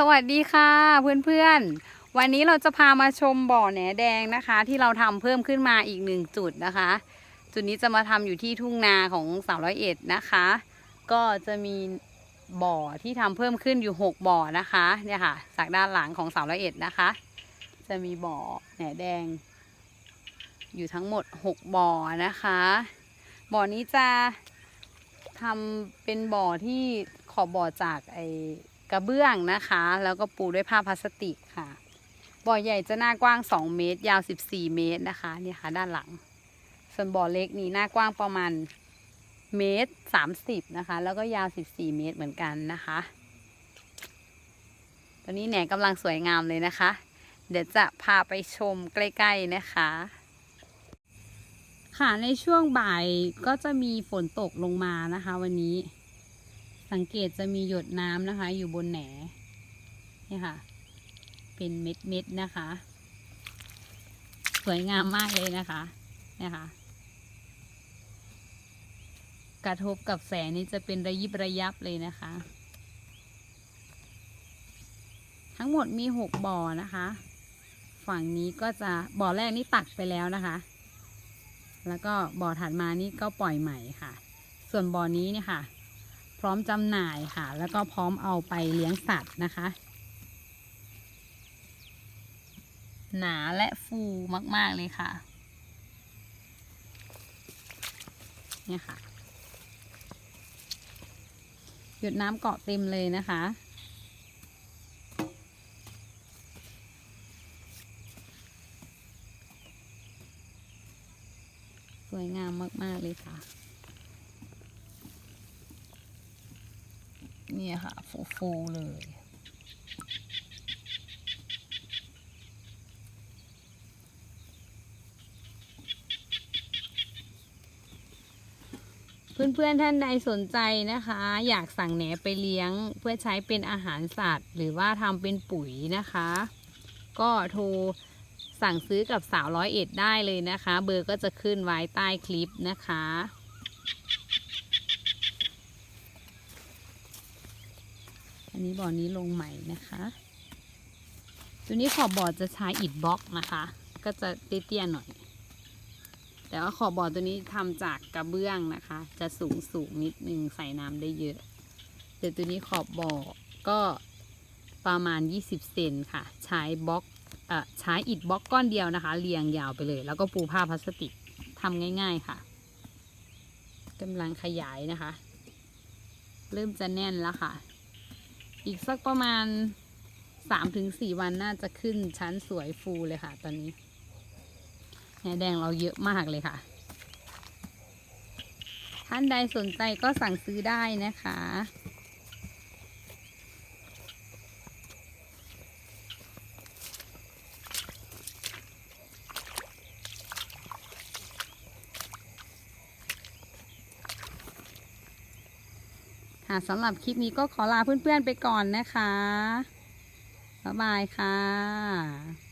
สวัสดีค่ะเพื่อนๆ วันนี้เราจะพามาชมบ่อแหนแดงนะคะ ที่เราทำเพิ่มขึ้นมาอีกหนึ่งจุดนะคะ จุดนี้จะมาทำอยู่ที่ทุ่งนาของสาวร้อยเอ็ดนะคะ ก็จะมีบ่อที่ทำเพิ่มขึ้นอยู่ 6 บ่อนะคะเนี่ยค่ะจากด้านหลังของสาวร้อยเอ็ดนะคะ จะมีบ่อแหนแดง อยู่ทั้งหมด 6 บ่อนะคะ บ่อนี้จะทำเป็นบ่อที่ขอบบ่อจากไอ กระเบื้องนะคะ แล้วก็ปูด้วยผ้าพลาสติกค่ะ บ่อใหญ่จะหน้ากว้าง 2 เมตร ยาว 14 เมตรนะคะเนี่ยค่ะด้านหลัง ส่วนบ่อเล็กนี่หน้ากว้างประมาณเมตร 30 นะคะ แล้วก็ยาว 14 เมตรเหมือนกันนะคะตอนนี้แหนกำลังสวยงามเลยนะคะ เดี๋ยวจะพาไปชมใกล้ ๆนะคะค่ะในช่วงบ่ายก็จะมีฝนตกลงมานะคะ วันนี้ สังเกตจะมีหยดน้ำนะคะ อยู่บนแหนนี่ค่ะ เป็นเม็ดเม็ดๆนะคะ สวยงามมากเลยนะคะนี่ค่ะ กระทบกับแสงนี่จะเป็นระยิบระยับเลยนะคะ ทั้งหมดมีหกบ่อนะคะ ฝั่งนี้ก็จะบ่อแรกนี่ตักไปแล้วนะคะ แล้วก็บ่อถัดมานี่ก็ปล่อยใหม่ค่ะ ส่วนบ่อนี้เนี่ยค่ะ พร้อมจำหน่ายค่ะ แล้วก็พร้อมเอาไปเลี้ยงสัตว์นะคะ หนาและฟูมาก ๆ เลยค่ะ เนี่ยค่ะ หยดน้ำเกาะเต็มเลยนะคะสวยงามมาก ๆ เลยค่ะ นี่ยค่ะ ฟูๆเลย เพื่อนๆท่านใดสนใจนะคะ อยากสั่งแหนไปเลี้ยง เพื่อใช้เป็นอาหารสัตว์ หรือว่าทำเป็นปุ๋ยนะคะ ก็โทรสั่งซื้อกับสาวร้อยเอ็ดได้เลยนะคะ เบอร์ก็จะขึ้นไว้ใต้คลิปนะคะ อันนี้บ่อนี้ลงใหม่นะคะ ตัวนี้ขอบบ่อจะใช้อิฐบล็อกนะคะ ก็จะเตี้ยๆหน่อย แต่ว่าขอบบ่อตัวนี้ทำจากกระเบื้องนะคะ จะสูงสูงนิดนึงใส่น้ำได้เยอะแต่ตัวนี้ขอบบ่อก็ประมาณ 20 เซนค่ะ ใช้บล็อกเอ่อใช้อิฐบล็อกก้อนเดียวนะคะ เรียงยาวไปเลย แล้วก็ปูผ้าพลาสติกทำง่าย ๆค่ะกำลังขยายนะคะ เริ่มจะแน่นแล้วค่ะ อีกสักประมาณสามถึงสี่วันน่าจะขึ้นชั้นสวยฟูเลยค่ะ ตอนนี้แหนแดงเราเยอะมากเลยค่ะ ท่านใดสนใจก็สั่งซื้อได้นะคะ ค่ะสำหรับคลิปนี้ก็ขอลาเพื่อนๆไปก่อนนะคะ บ๊ายบายค่ะ